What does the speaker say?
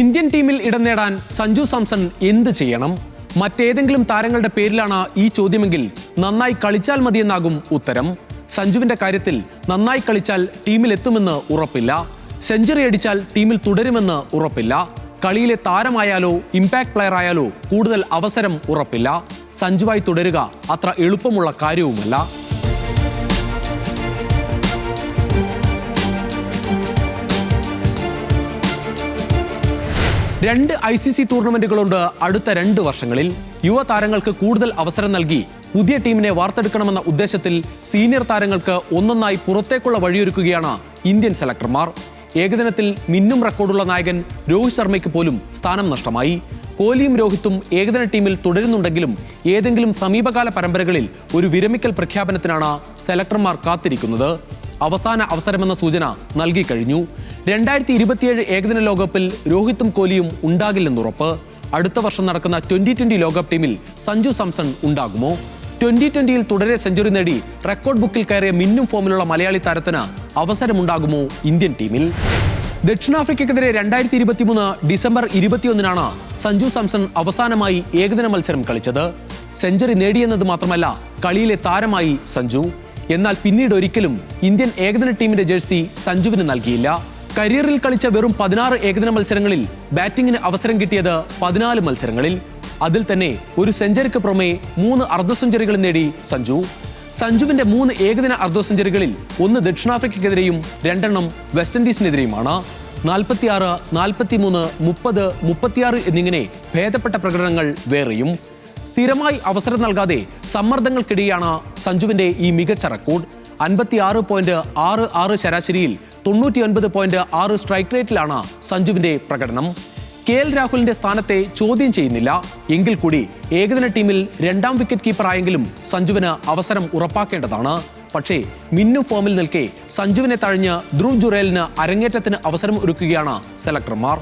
Indian ടീമിൽ ഇടം നേടാൻ സഞ്ജു സാംസൺ എന്ത് ചെയ്യണം? മറ്റേതെങ്കിലും താരങ്ങളുടെ പേരിലാണ് ഈ ചോദ്യമെങ്കിൽ നന്നായി കളിച്ചാൽ മതിയെന്നാകും ഉത്തരം. സഞ്ജുവിന്റെ കാര്യത്തിൽ നന്നായി കളിച്ചാൽ ടീമിൽ എത്തുമെന്ന് ഉറപ്പില്ല. സെഞ്ചുറി അടിച്ചാൽ ടീമിൽ തുടരുമെന്ന് ഉറപ്പില്ല. കളിയിലെ താരമായാലോ ഇമ്പാക്ട് പ്ലെയർ ആയാലോ കൂടുതൽ അവസരം ഉറപ്പില്ല. സഞ്ജുവായി തുടരുക അത്ര എളുപ്പമുള്ള കാര്യവുമല്ല. രണ്ട് ഐ സി സി ടൂർണമെന്റുകളുണ്ട് അടുത്ത രണ്ട് വർഷങ്ങളിൽ. യുവ താരങ്ങൾക്ക് കൂടുതൽ അവസരം നൽകി. പുതിയ ടീമിനെ വാർത്തെടുക്കണമെന്ന ഉദ്ദേശത്തിൽ സീനിയർ താരങ്ങൾക്ക് ഒന്നൊന്നായി പുറത്തേക്കുള്ള വഴിയൊരുക്കുകയാണ് ഇന്ത്യൻ സെലക്ടർമാർ. ഏകദിനത്തിൽ മിന്നും റെക്കോർഡുള്ള നായകൻ രോഹിത് ശർമ്മയ്ക്ക് പോലും സ്ഥാനം നഷ്ടമായി. കോഹ്ലിയും രോഹിത്തും ഏകദിന ടീമിൽ തുടരുന്നുണ്ടെങ്കിലും ഏതെങ്കിലും സമീപകാല പരമ്പരകളിൽ ഒരു വിരമിക്കൽ പ്രഖ്യാപനത്തിനാണ് സെലക്ടർമാർ കാത്തിരിക്കുന്നത്. അവസാന അവസരമെന്ന സൂചന നൽകി കഴിഞ്ഞു. രണ്ടായിരത്തി ഇരുപത്തിയേഴ് ഏകദിന ലോകകപ്പിൽ രോഹിത്തും കോഹ്ലിയും ഉണ്ടാകില്ലെന്നുറപ്പ് അടുത്ത വർഷം നടക്കുന്ന ട്വന്റി ട്വന്റി ലോകകപ്പ് ടീമിൽ സഞ്ജു സാംസൺ ഉണ്ടാകുമോ? ട്വന്റി ട്വന്റിയിൽ തുടരെ സെഞ്ചുറി നേടി റെക്കോർഡ് ബുക്കിൽ കയറിയ മിന്നും ഫോമിലുള്ള മലയാളി താരത്തിന് അവസരമുണ്ടാകുമോ ഇന്ത്യൻ ടീമിൽ? ദക്ഷിണാഫ്രിക്കക്കെതിരെ രണ്ടായിരത്തി ഇരുപത്തിമൂന്ന് ഡിസംബർ ഇരുപത്തിയൊന്നിനാണ് സഞ്ജു സാംസൺ അവസാനമായി ഏകദിന മത്സരം കളിച്ചത്. സെഞ്ചുറി നേടിയെന്നത് മാത്രമല്ല കളിയിലെ താരമായി സഞ്ജു. എന്നാൽ പിന്നീട് ഒരിക്കലും ഇന്ത്യൻ ഏകദിന ടീമിന്റെ ജേഴ്സി സഞ്ജുവിന് നൽകിയില്ല. കരിയറിൽ കളിച്ച വെറും പതിനാറ് ഏകദിന മത്സരങ്ങളിൽ ബാറ്റിംഗിന് അവസരം കിട്ടിയത് പതിനാല് മത്സരങ്ങളിൽ. അതിൽ തന്നെ ഒരു സെഞ്ചുറിക്ക് പുറമെ മൂന്ന് അർദ്ധ സെഞ്ചുറികൾ നേടി സഞ്ജു. സഞ്ജുവിന്റെ മൂന്ന് ഏകദിന അർദ്ധ സെഞ്ചുറികളിൽ ഒന്ന് ദക്ഷിണാഫ്രിക്കയ്ക്കെതിരെയും രണ്ടെണ്ണം വെസ്റ്റ് ഇൻഡീസിനെതിരെയുമാണ്. നാൽപ്പത്തിയാറ് നാൽപ്പത്തിമൂന്ന് മുപ്പത് മുപ്പത്തിയാറ് എന്നിങ്ങനെ ഭേദപ്പെട്ട പ്രകടനങ്ങൾ വേറെയും. സ്ഥിരമായി അവസരം നൽകാതെ സമ്മർദ്ദങ്ങൾക്കിടെയാണ് സഞ്ജുവിന്റെ ഈ മികച്ച റെക്കോർഡ്. അൻപത്തി ആറ് പോയിന്റ് ആറ് ആറ് ശരാശരിയിൽ തൊണ്ണൂറ്റിയൊൻപത് പോയിന്റ് ആറ് സ്ട്രൈക്ക് റേറ്റിലാണ് സഞ്ജുവിന്റെ പ്രകടനം. കെ എൽ രാഹുലിന്റെ സ്ഥാനത്തെ ചോദ്യം ചെയ്യുന്നില്ല. എങ്കിൽ കൂടി ഏകദിന ടീമിൽ രണ്ടാം വിക്കറ്റ് കീപ്പറായെങ്കിലും സഞ്ജുവിന് അവസരം ഉറപ്പാക്കേണ്ടതാണ്. പക്ഷേ മിന്നു ഫോമിൽ നിൽക്കെ സഞ്ജുവിനെ തഴഞ്ഞ് ധ്രുവ് ജുറേലിന് അരങ്ങേറ്റത്തിന് അവസരം ഒരുക്കുകയാണ് സെലക്ടർമാർ